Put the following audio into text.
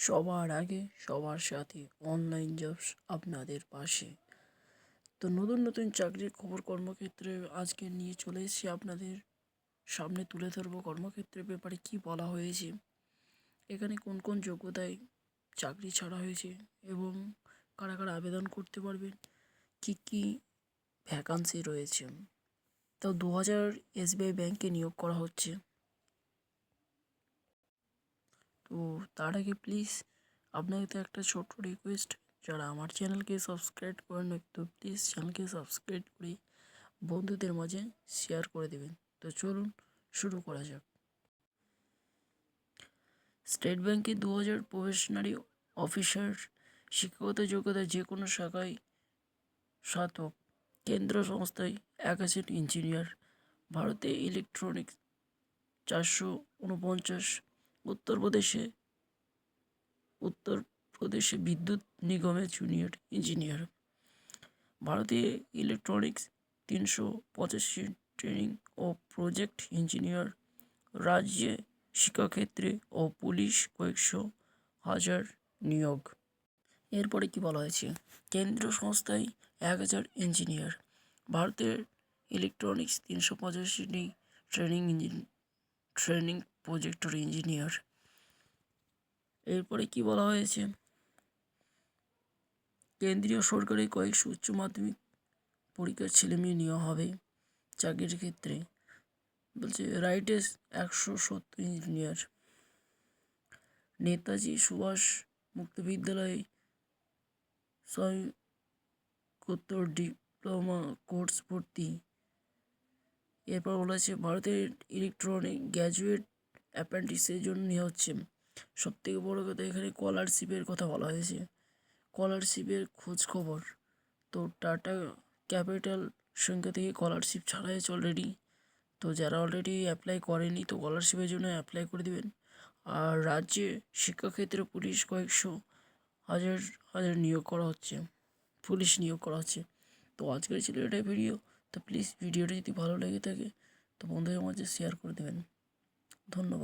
সবার আগে সবার সাথে অনলাইন জবস আপনাদের পাশে। তো নতুন নতুন চাকরির খবর কর্মক্ষেত্রে আজকে নিয়ে চলে এসেছি আপনাদের সামনে তুলে ধরবো কর্মক্ষেত্রের ব্যাপারে কি বলা হয়েছে, এখানে কোন কোন যোগ্যতায় চাকরি ছাড়া হয়েছে এবং কারা কারা আবেদন করতে পারবেন, কী কী ভ্যাকান্সি রয়েছে। তো দু হাজার এসবিআই ব্যাংকে নিয়োগ করা হচ্ছে। তো তার আগে প্লিজ আপনাকে তো একটা ছোট্ট রিকোয়েস্ট যারা আমার চ্যানেলকে সাবস্ক্রাইব করেন তো প্লিজ চ্যানেলকে সাবস্ক্রাইব করে বন্ধুদের মাঝে শেয়ার করে দেবেন। তো চলুন শুরু করা যাক। স্টেট ব্যাংকে দু হাজার প্রফেশনারি অফিসার শিক্ষাগত যোগ্যতা যে কোনো শাখায় স্নাতক কেন্দ্র সংস্থায় হাজার ইঞ্জিনিয়ার ভারতে ইলেকট্রনিক্স চারশো উনপঞ্চাশ উত্তরপ্রদেশে উত্তরপ্রদেশে বিদ্যুৎ নিগমে জুনিয়র ইঞ্জিনিয়ার ভারতে ইলেকট্রনিক্স তিনশো পঁচাশি ট্রেনিং ও প্রজেক্ট ইঞ্জিনিয়ার রাজ্যে শিক্ষাক্ষেত্রে ও পুলিশ কয়েকশো হাজার নিয়োগ। এরপরে কি বলা হয়েছে? কেন্দ্রীয় সংস্থায় এক হাজার ইঞ্জিনিয়ার ভারতের ইলেকট্রনিক্স তিনশো পঁচাশি training engine training projector engineer এরপরে কি বলা হয়েছে? কেন্দ্রীয় সরকারি কয়েকশো উচ্চ মাধ্যমিক পরীক্ষার ছেলে মেয়ে নেওয়া হবে চাকরির ক্ষেত্রে। বলছে, রাইটেস একশো সত্তর ইঞ্জিনিয়ার নেতাজি সুভাষ মুক্ত বিদ্যালয়ে স্নাতকোত্তর ডিপ্লোমা কোর্স ভর্তি। এরপর বলেছে ভারতের ইলেকট্রনিক গ্র্যাজুয়েট অ্যাপ্রেন্টিসের জন্য নেওয়া হচ্ছে। সব থেকে বড়ো কথা এখানে স্কলারশিপের কথা বলা হয়েছে। স্কলারশিপের খোঁজ খবর। তো টাটা ক্যাপিটাল সংখ্যা থেকে স্কলারশিপ ছাড়া হয়েছে অলরেডি তো যারা অলরেডি অ্যাপ্লাই করেনি, তো স্কলারশিপের জন্য অ্যাপ্লাই করে দেবেন। আর রাজ্যে শিক্ষাক্ষেত্রে পুলিশ কয়েকশো হাজার হাজার নিয়োগ করা হচ্ছে। পুলিশ নিয়োগ করা হচ্ছে। তো আজকের ছিল এটাই ভিডিও তো প্লিজ ভিডিওটা যদি ভালো লেগে থাকে, তো বন্ধুদের মাঝে শেয়ার করে দেবেন। ধন্যবাদ।